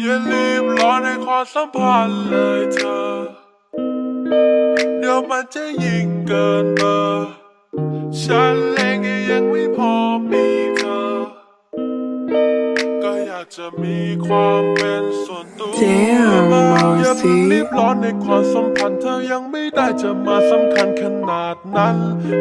อย่าลืมรอในความสัมพันธ์เลยเธอ เดี๋ยวมันจะยิ่งเกินเบอร์ฉันเอง จะมีความเป็นส่วนตัว Damn, บ้างอย่าเพิ่ง Marcy รีบร้อนในความสัมพันธ์เธอยังไม่ได้จะมาสำคัญขนาดนั้น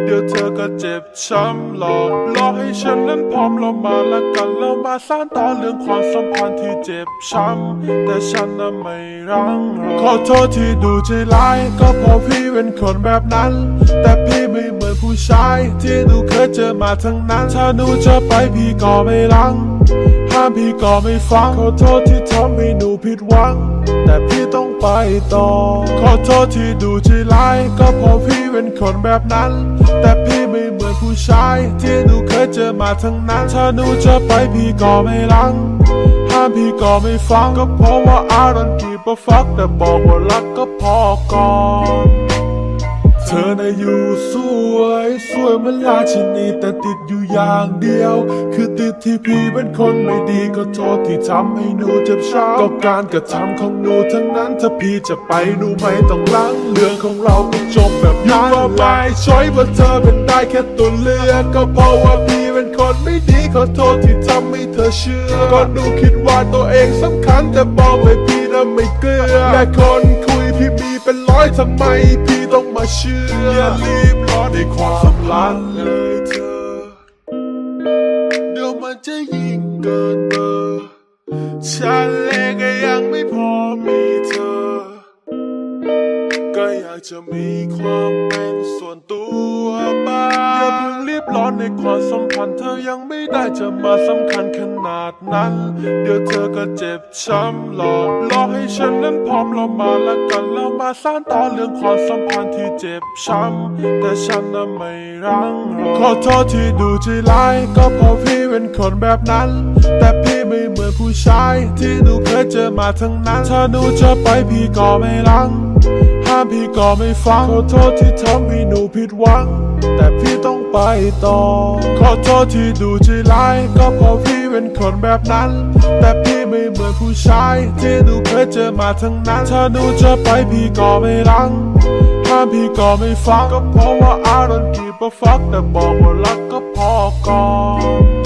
เดี๋ยวเธอก็เจ็บช้ำหลอกหลอกให้ฉันนั้นพร้อมเรามาละกันเรามาสร้างต่อเรื่องความสัมพันธ์ที่เจ็บช้ำแต่ฉันน่ะไม่รังรอขอโทษที่ดูใจร้ายก็เพราะพี่เป็นคนแบบนั้น แต่พี่ไม่เหมือนผู้ชาย ที่หนูเคยเจอมาทั้งนั้น ถ้าหนูจะไปพี่ก็ไม่รัง ห้ามพี่ก็ไม่ฟัง ขอโทษที่ทำให้หนูผิดหวัง แต่พี่ต้องไปต่อ ขอโทษที่ดูใจร้ายก็เพราะพี่เป็นคนแบบนั้น แต่พี่ไม่เหมือนผู้ชาย ที่หนูเคยเจอมาทั้งนั้น ถ้าหนูจะไปพี่ก็ไม่รังห้ามพี่ก็ไม่ฟังก็เพราะว่า I don't give a fuck แต่บอกว่ารักก็พอก่อน ธอน่ะอยู่สวย สวยเหมือนราชินีแต่ติดอยู่อย่างเดียว คือติดที่พี่เป็นคนไม่ดีก็โทษที่ทำให้หนูเจ็บช้ำก็การกระทำของหนูทั้งนั้นถ้าพี่จะไปหนูไม่ต้องลังเรื่องของเราก็จบแบบนั้นว่าไม่ช่วยว่าเธอเป็นได้แค่ตัวเลือกก็เพราะว่าพี่เป็นคนไม่ดีขอโทษที่ทำให้เธอเชื่อก็หนูคิดว่าตัวเองสำคัญแต่บอกเลยพี่นะไม่เกลือและคน ทำไมพี่ต้องมาเชื่อ อย่ารีบร้อนในความสัมพันธ์เลยเธอ เดี๋ยวมันจะยิ่งเกินเบอร์ฉันเองก็ยังไม่พอมีเธอ ก็อยากจะมีความเป็น ในความสัมพันธ์เธอยังไม่ได้จะมาสำคัญขนาดนั้น เดี๋ยวเธอก็เจ็บช้ำหลอกหลอกให้ฉันนั้นพร้อมเรามาละกันเรามาสร้างต่อเรื่องความสัมพันธ์ที่เจ็บช้ำแต่ฉันน่ะไม่รังรอขอโทษที่ดูใจร้ายก็เพราะพี่เป็นคนแบบนั้น แต่พี่ไม่เหมือนผู้ชาย ที่หนูเคยเจอมาทั้งนั้นถ้าหนูจะไปพี่ก็ไม่รังห้ามพี่ก็ไม่ฟังขอโทษที่ทำให้ นูผิดหวัง แต่พี่ต้องไปต่อ ขอโทษที่ดูใจร้ายก็เพราะพี่เป็นคนแบบนั้น แต่พี่ไม่เหมือนผู้ชาย ที่หนูเคยเจอมาทั้งนั้น ถ้าหนูจะไปพี่ก็ไม่รังห้ามพี่ก็ไม่ฟังก็เพราะว่า I don't give a fuck แต่บอกว่ารักก็พอก่อน